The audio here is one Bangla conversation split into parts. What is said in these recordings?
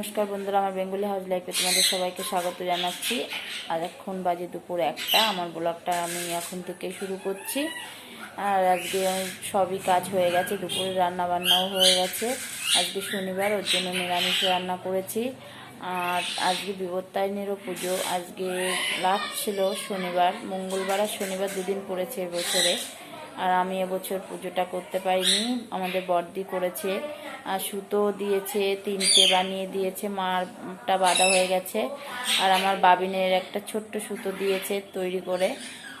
নমস্কার বন্ধুরা, আমার বেঙ্গলি হাউস লাইফে তোমাদের সবাইকে স্বাগত জানাচ্ছি। আর এখন বাজে দুপুর একটা, আমার ব্লগটা আমি এখন থেকে শুরু করছি। আর আজকে সবই কাজ হয়ে গেছে, দুপুরে রান্না বান্নাও হয়ে গেছে। আজকে শনিবার, ওর জন্য নিরামিষ রান্না করেছি। আর আজকে বিবর্তায়নেরও পুজো, আজকে লাস্ট ছিল শনিবার, মঙ্গলবার আর শনিবার দুদিন পড়েছে এবছরে আর আমি এবছর পুজোটা করতে পারিনি। আমাদের বর্দি করেছে আর সুতো দিয়েছে তিনটে বানিয়ে দিয়েছে মারটা বাঁধা হয়ে গেছে। আর আমার বাবিনের একটা ছোট্ট সুতো দিয়েছে তৈরি করে।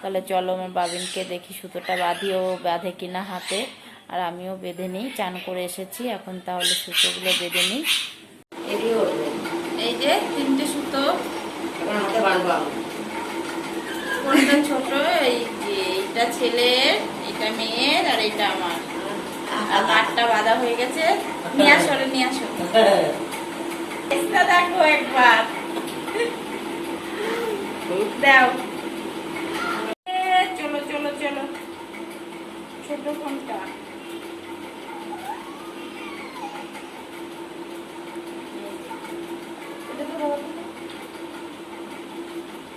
তাহলে চলো আমার বাবিনকে দেখি সুতোটা বাঁধিও বাঁধে কিনা হাতে। আর আমিও বেঁধে নিই চান করে এসেছি। এখন তাহলে সুতোগুলো বেঁধে নিই। এই যে তিনটে সুতো। ছোট এই যে এইটা ছেলের। এটা মেয়ের আর এটা আমার। আর বাঁধা হয়ে গেছে। নিয়ে আসো নিয়ে আসো। দেখো একবার। দাও। চলো চলো চলো। ছোট ফোনটা।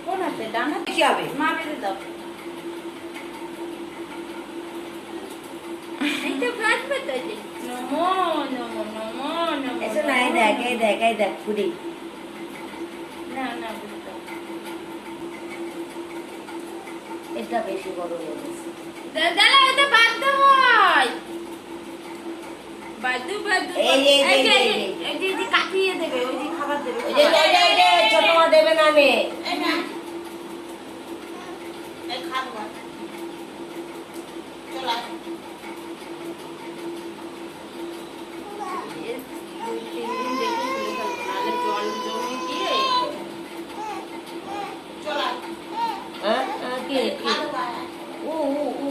কোন হাতে ডান হাতে? কি হবে মা বেঁধে দাও এইটা বাঁধবে তো নমো নমো নমো নমো এসে না দেখ এই দেখ এই দেখ পুরি না না এটা বেশি বড় হয়ে গেছে দা- এটা বাঁধতে হয়। বাঁধু, বাঁধু, এই যে, এই যে, এই যে, কাটিয়ে দেবে, ওই যে খাবার দেবে, ছোট দেবে না আমি এই না। এই খাব না। চল আয়। এই দুই, তিন দিন দেখে খুলে ফেলব, নাহলে জল জমে গিয়ে চল আয়। হ্যাঁ হ্যাঁ, কি কি খাব আয়। উ উ উ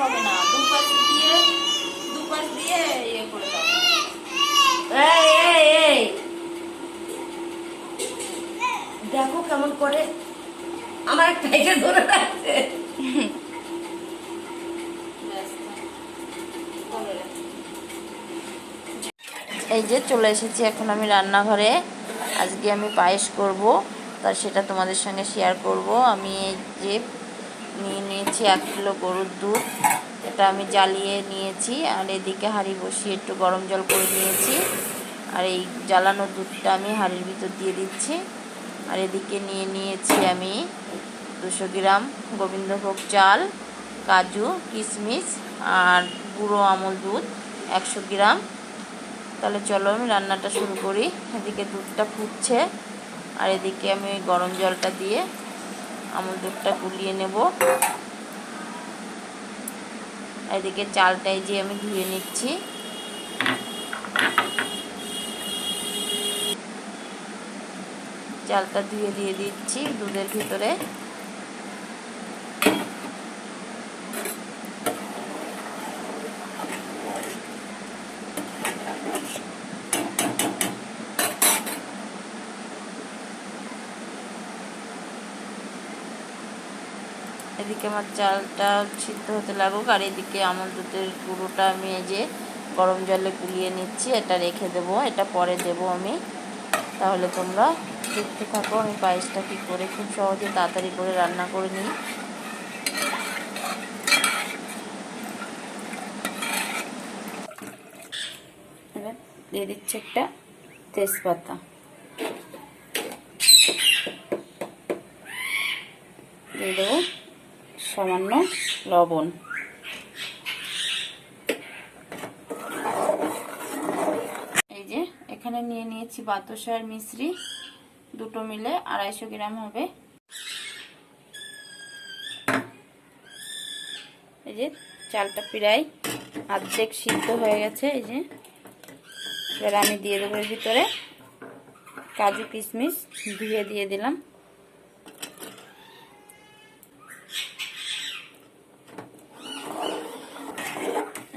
হবে না। দুপাশ দিয়ে দুপাশ দিয়ে ইয়ে করে দেখো কেমন করে আমার টাইটে ধরে রাখছে। এই যে চলে এসেছি এখন আমি রান্নাঘরে। আজকে আমি পায়েস করব তার সেটা তোমাদের সঙ্গে শেয়ার করব। আমি এই যে নিয়ে নিয়েছি এক কিলো গরুর দুধ। এটা আমি জ্বালিয়ে নিয়েছি, আর এদিকে হাঁড়ি বসিয়ে একটু গরম জল করে নিয়েছি। আর এই জ্বালানো দুধটা আমি হাঁড়ির ভিতর দিয়ে দিচ্ছি। আর এদিকে নিয়ে নিয়েছি আমি দুশো গ্রাম গোবিন্দভোগ চাল, কাজু, কিশমিশ আর গুঁড়ো আমল দুধ, একশো গ্রাম। তাহলে চলো আমি রান্নাটা শুরু করি। এদিকে দুধটা ফুটছে, আর এদিকে আমি গরম জলটা দিয়ে আমল দুধটা গুলিয়ে নেব। এদিকে চালটাই যে আমি ধুয়ে নিচ্ছি। চালটা ধুয়ে দিয়ে দিচ্ছি দুধের ভিতরে। এদিকে আমার চালটা সিদ্ধ হতে লাগুক, আর এদিকে আমল দুধের গুঁড়োটা আমি এই যে গরম জলে গুলিয়ে নিচ্ছি, এটা রেখে দেব, এটা পরে দেব আমি। তাহলে তোমরা দেখতে থাকো আমি পায়েসটা কী করে খুব সহজে তাড়াতাড়ি করে রান্না করে নিই। দিয়ে দিচ্ছি একটা তেজপাতা। দিয়ে দেবো সামান্য লবণ। এই যে, এখানে নিয়ে নিয়েছি বাতাসার মিশ্রি। দুটো মিলে আড়াইশো গ্রাম হবে। এই যে, চালটা প্রায় অর্ধেক সিদ্ধ হয়ে গেছে। এই যে, এবার আমি দিয়ে দেবো ভিতরে কাজু কিশমিশ। ধুয়ে দিয়ে দিলাম।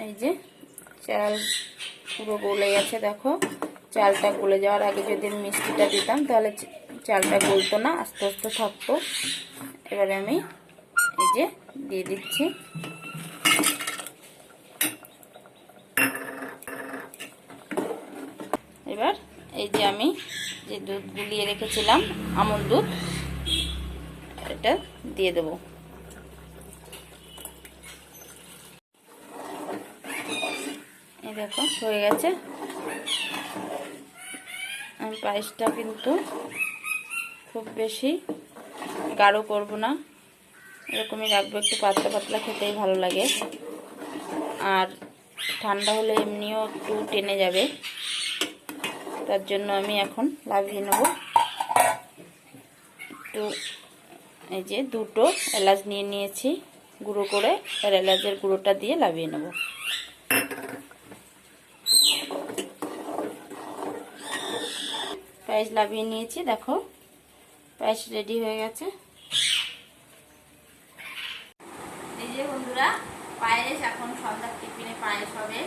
এই যে, চাল পুরো গলে গেছে, দেখো। চালটা গলে যাওয়ার আগে যদি আমি মিষ্টিটা দিতাম, তাহলে চালটা গলতো না, আস্তে আস্তে থাকতো। এবারে আমি এই যে দিয়ে দিচ্ছি। এবার এই যে আমি যে দুধ গুলিয়ে রেখেছিলাম আমল দুধ, এটা দিয়ে দেবো এই দেখো, হয়ে গেছে। পায়েসটা কিন্তু খুব বেশি গাঢ় করব না। এরকমই রাখব, একটু পাতলা পাতলা খেতেই ভালো লাগে। আর ঠান্ডা হলে এমনিও একটু টেনে যাবে। তার জন্য আমি এখন লাভিয়ে নেব। একটু এই যে দুটো এলাচ নিয়ে নিয়েছি, গুঁড়ো করে, আর এলাচের গুঁড়োটা দিয়ে লাভিয়ে নেব। পায়েস লাভিয়ে নিয়েছি, দেখো। পায়েস রেডি হয়ে গেছে। এই যে বন্ধুরা, পায়েস এখন সন্ধ্যার টিফিনে পায়েস হবে।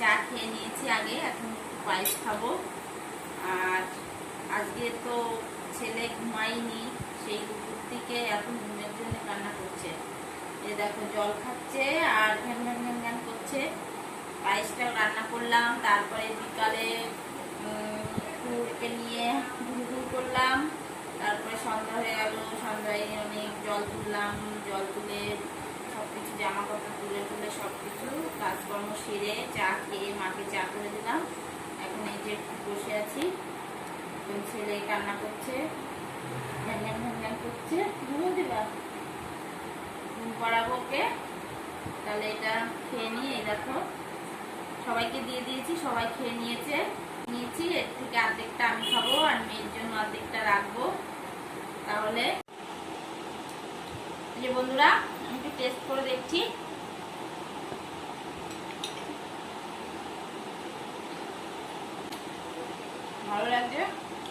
চা খেয়ে নিয়েছি আগে, এখন পায়েস খাব। আর আজকে তো ছেলে ঘুমায়নি, সেই দুপুর থেকে এখন ঘুমের জন্য কান্না করছে। এই দেখো, জল খাচ্ছে আর ঘ্যান ঘ্যান ঘ্যান ঘ্যান করছে। পায়েসটাও রান্না করলাম, তারপরে বিকালে কুকুরকে নিয়ে ঘুরু ঘুরু করলাম। তারপরে সন্ধ্যা হয়ে গেল, সন্ধ্যায় অনেক জল তুললাম, জল তুলে সব কিছু জামা কাপড় তুলে তুলে সব কিছু কাজকর্ম সেরে চা খেয়ে মাকে চা করে দিলাম। এখন এই যে বসে আছি। ছেলে কান্না করছে ঘ্যান ঘ্যান করছে। ঘুমো দিবা? ঘুম পড়াবো ওকে? তাহলে এটা খেয়ে নিয়ে এই দেখো, সবাইকে দিয়ে দিয়েছি, সবাই খেয়ে নিয়েছে। নিয়েছি, এর থেকে অর্ধেকটা আমি খাব আর মেয়ের জন্য অর্ধেকটা রাখব। তাহলে যে বন্ধুরা, আমি একটু টেস্ট করে দেখছি। ভালো লাগছে?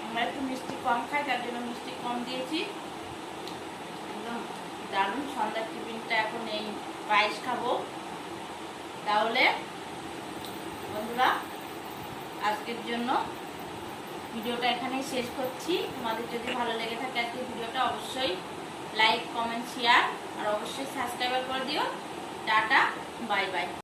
আমরা একটু মিষ্টি কম খাই, তার জন্য মিষ্টি কম দিয়েছি। একদম দারুণ, সন্ধ্যার টিফিনটা এখন এই পায়েস খাব। তাহলে, বন্ধুরা আজকের জন্য ভিডিওটা এখানেই শেষ করছি। তোমাদের যদি ভালো লেগে থাকে আজকে ভিডিওটা, অবশ্যই লাইক কমেন্ট শেয়ার আর অবশ্যই সাবস্ক্রাইবার করে দিও। Tata bye bye